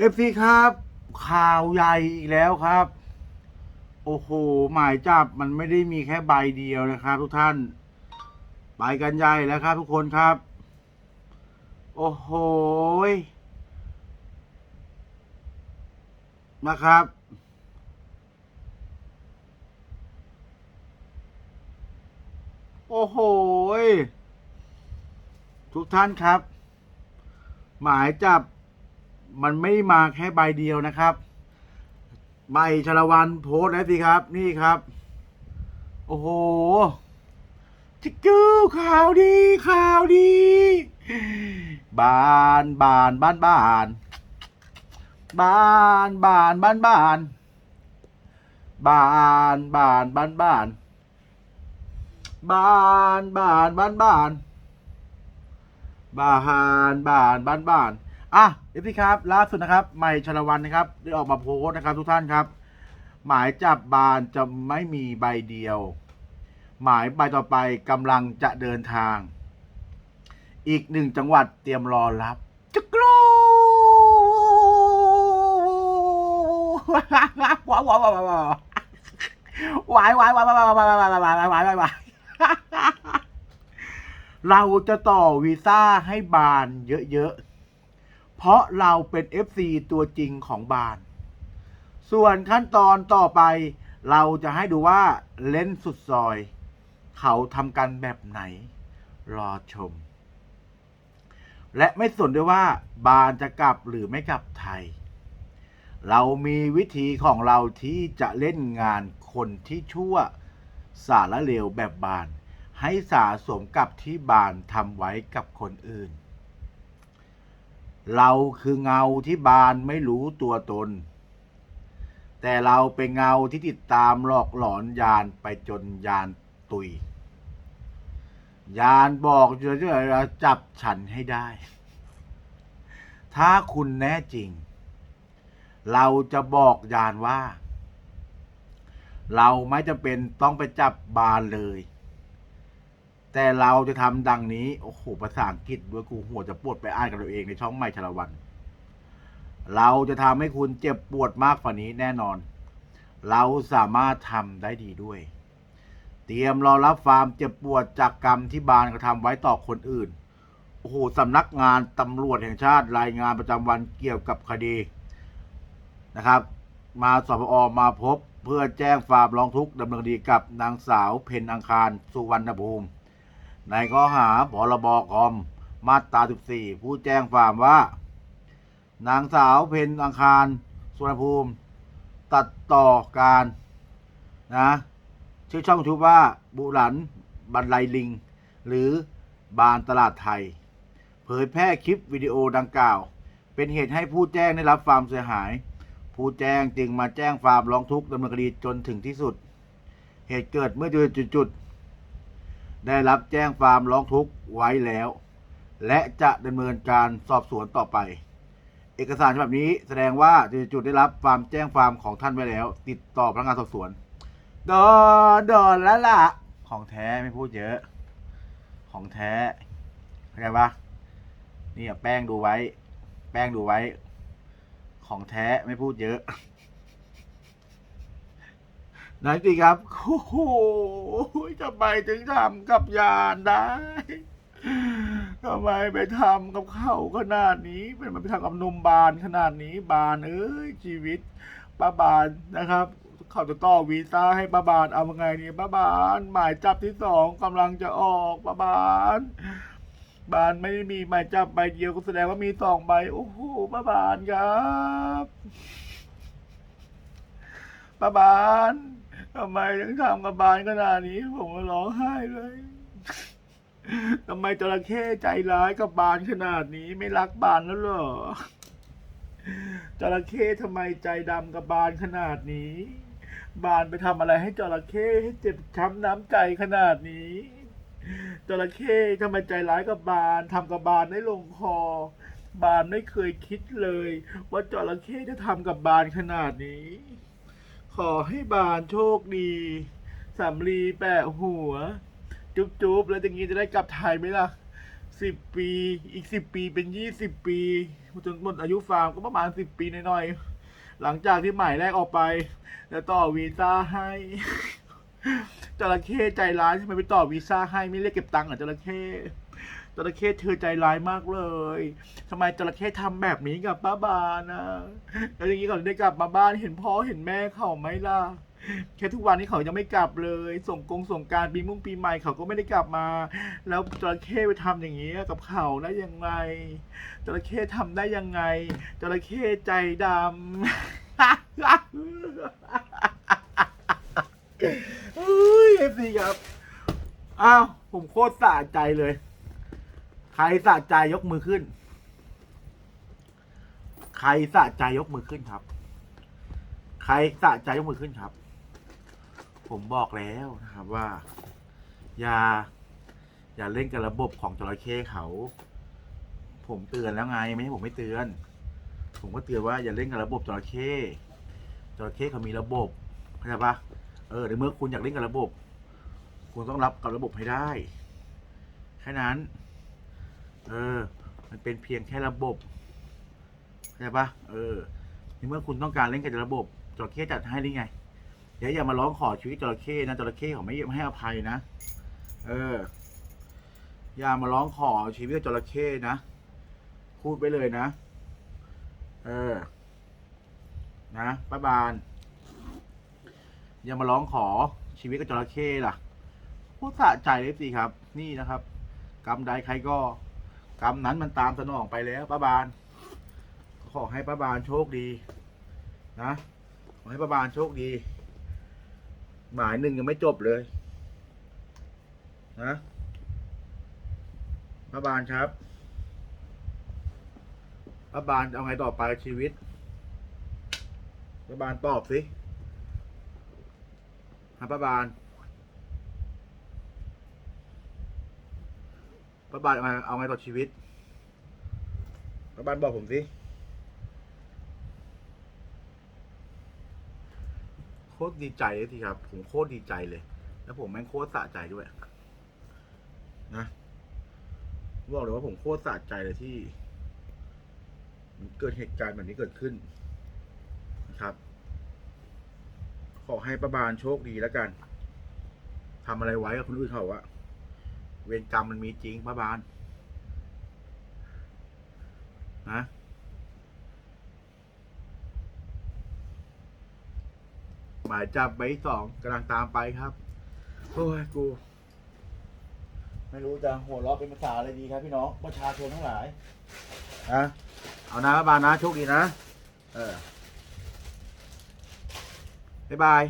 เอฟซีครับ ข่าวใหญ่อีกแล้วครับ โอ้โห หมายจับมันไม่ได้มีแค่ใบเดียวนะครับ ทุกท่านไปกันใหญ่แล้วครับ ทุกคนครับ โอ้โหยนะครับโอ้โหยทุกท่านครับ หมายจับ มันไม่มาแค่ใบเดียวนะครับ ใบชลวันโพสต์นะสิครับ นี่ครับ โอ้โหจิกจูข่าวดีข่าวดี บานบานบ้านบ้านบานบานบ้านบ้านบานบานบ้านบ้านบานบานบ้านบ้านบานบานบ้านบ้านอะ เอฟซีครับล่าสุดนะครับใหม่ชลวันนะครับได้ออกมาโพสต์นะครับทุกท่านครับ หมายจับบานจะไม่มีใบเดียว หมายใบต่อไปกำลังจะเดินทาง อีกหนึ่งจังหวัดเตรียมรอรับจุกรูว้าวว้าวว้าวว้าววายวายวายวายวายวายวายวายวายวายวายเราจะต่อวีซ่าให้บานเยอะๆ เพราะเราเป็น FC ตัวจริงของบาน ส่วนขั้นตอนต่อไป เราจะให้ดูว่าเล่นสุดซอย เขาทำกันแบบไหน รอชม และไม่สนด้วยว่าบานจะกลับหรือไม่กลับไทย เรามีวิธีของเราที่จะเล่นงานคนที่ชั่วสารเลวแบบบาน ให้สาสมกับที่บานทำไว้กับคนอื่น เราคือเงาที่บานไม่รู้ตัวตน แต่เราเป็นเงาที่ติดตามหลอกหลอนยานไปจนยานตุย ยานบอกจะจะจับฉันให้ได้ ถ้าคุณแน่จริง เราจะบอกยานว่า เราไม่จำเป็นต้องไปจับบานเลย แต่เราจะทำดังนี้ โอ้โหภาษาอังกฤษด้วยกูหัวจะปวดไปอ่านกับตัวเองในช่องใหม่ชลวัน เราจะทำให้คุณเจ็บปวดมากกว่านี้แน่นอน เราสามารถทำได้ดีด้วย เตรียมรอรับความเจ็บปวดจากกรรมที่บานกระทำไว้ต่อคนอื่น โอ้โหสำนักงานตำรวจแห่งชาติรายงานประจำวันเกี่ยวกับคดีนะครับ มาสพอมาพบเพื่อแจ้งความร้องทุกข์ดำเนินคดีกับนางสาวเพนอังคารสุวรรณภูมิ ในข้อหาพรบคอมมาตรา 14 ผู้แจ้งความว่า นางสาวเพนอังคาร สุรภูมิ ตัดต่อการนะชื่อช่องทูบว่าบุหลันบันไลลิง หรือบานตลาดไทย เผยแพร่คลิปวิดีโอดังกล่าว เป็นเหตุให้ผู้แจ้งได้รับความเสียหาย ผู้แจ้งจึงมาแจ้งความร้องทุกข์ดำเนินคดีจนถึงที่สุด เหตุเกิดเมื่อจุดๆ ได้รับแจ้งความร้องทุกข์ไว้แล้ว และจะดำเนินการสอบสวนต่อไป เอกสารฉบับนี้แสดงว่าจุดๆได้รับความแจ้งความของท่านไว้แล้ว ติดต่อพนักงานสอบสวนโดนโดนแล้วล่ะ ของแท้ไม่พูดเยอะ ของแท้เข้าใจปะนี่แป้งดูไว้ แป้งดูไว้ ของแท้ไม่พูดเยอะ ไหนสิครับ โอ้โหทำไมถึงทำกับยานได้ทำไมไปทำกับเขาขนาดนี้ เป็นมไปทำกับนมบานขนาดนี้ บานเอ้ยชีวิตป้าบานนะครับ เขาจะต่อวีซ่าให้ป้าบานเอาไงนี่ป้าบาน หมายจับที่สองกำลังจะออกป้าบาน บานไม่ได้มีหมายจับใบเดียวก็แสดงว่ามีสองใบโอ้โหป้าบานครับป้าบาน ทำไมถึงทำกับบานขนาดนี้ ผมก็ร้องไห้เลยทำไมจระเข้ใจร้ายกับบานขนาดนี้ไม่รักบานแล้วเหรอจระเข้ทำไมใจดำกับบานขนาดนี้ บานไปทำอะไรให้จระเข้ให้เจ็บช้ำน้ำใจขนาดนี้จระเข้ทำไมใจร้ายกับบานทำกับบานได้ลงคอ บานไม่เคยคิดเลย ว่าจระเข้จะทำกับบานขนาดนี้ ขอให้บานโชคดีสำลีแปะหัว จุ๊บๆแล้วอย่างนี้จะได้กลับไทยไหมล่ะสิบปี อีกสิบปีเป็นยี่สิบปีจนหมดอายุฟาร์มก็ประมาณสิบปีหน่อยๆหลังจากที่หมายแรกออกไป แล้วต่อวีซ่าให้จระเข้ใจร้ายใช่ไหมไปต่อวีซ่าให้ไม่เรียกเก็บตังค์เหรอจระเข้ จระเข้เธอใจร้ายมากเลยทำไมจระเข้ทำแบบนี้กับป้าบานะแล้วอย่างนี้ก่อนได้กลับมาบ้านเห็นพ่อเห็นแม่เขาไหมล่ะแค่ทุกวันนี้เขายังไม่กลับเลย ส่งกงส่งการปีมุ่งปีใหม่เขาก็ไม่ได้กลับมา แล้วจระเข้ไปทำอย่างนี้กับเขาได้ยังไงจระเข้ทำได้ยังไงจระเข้ใจดำเฮ้ยเอฟซีครับ อ้าว ผมโคตรสะใจเลย รสะใจยกมือขึ้น ใครสะใจยกมือขึ้นครับ ใครสะใจยกมือขึ้นครับ ผมบอกแล้วนะครับว่า อย่า อย่าเล่นกับระบบของจระเข้เขา ผมเตือนแล้วไงไม่ใช่ผมไม่เตือน ผมก็เตือนว่าอย่าเล่นกับระบบจระเข้จระเข้เขามีระบบเข้าใจปะเออในเมื่อคุณอยากเล่นกับระบบ คุณต้องรับกับระบบให้ได้แค่นั้น เออ มันเป็นเพียงแค่ระบบเข้าใจปะเออในเมื่อคุณต้องการเล่นกับระบบจระเข้จัดให้ได้ไงเดี๋ยวอย่ามาร้องขอชีวิตจระเข้นะจระเข้เขาไม่ไม่ให้อภัยนะ เออ อย่ามาร้องขอชีวิตจระเข้นะ พูดไปเลยนะ เออ นะป้าบาน อย่ามาร้องขอชีวิตกับจระเข้ล่ะพูดสะใจเลยสิครับ นี่นะครับ กรรมใดใครก็ กรรมนั้นมันตามสนองไปแล้วป้าบาน ขอให้ป้าบานโชคดี นะขอให้ป้าบานโชคดี หมายหนึ่งยังไม่จบเลย นะป้าบานครับป้าบานเอาไงต่อไปชีวิตป้าบานตอบสิฮะป้าบาน ป้าบานเอาไงเอาไงต่อชีวิตป้าบานบอกผมสิโคตรดีใจเลยทีครับ ผมโคตรดีใจเลย แล้วผมแม่งโคตรสะใจด้วย นะบอกเลยว่าผมโคตรสะใจเลยที่มันเกิดเหตุการณ์แบบนี้เกิดขึ้นนะครับ ขอให้ประบาลโชคดีแล้วกันทำอะไรไว้กับคนอื่นเขาอะ เวรกรรมมันมีจริงประบาลนะหมายจับใบสองกำลังตามไปครับโอ้ยกู ไม่รู้จะหัวเราะเป็นภาษาอะไรดีครับพี่น้องประชาชนทั้งหลายนะเอานะบานนะโชคดีนะ เออบ๊ายบาย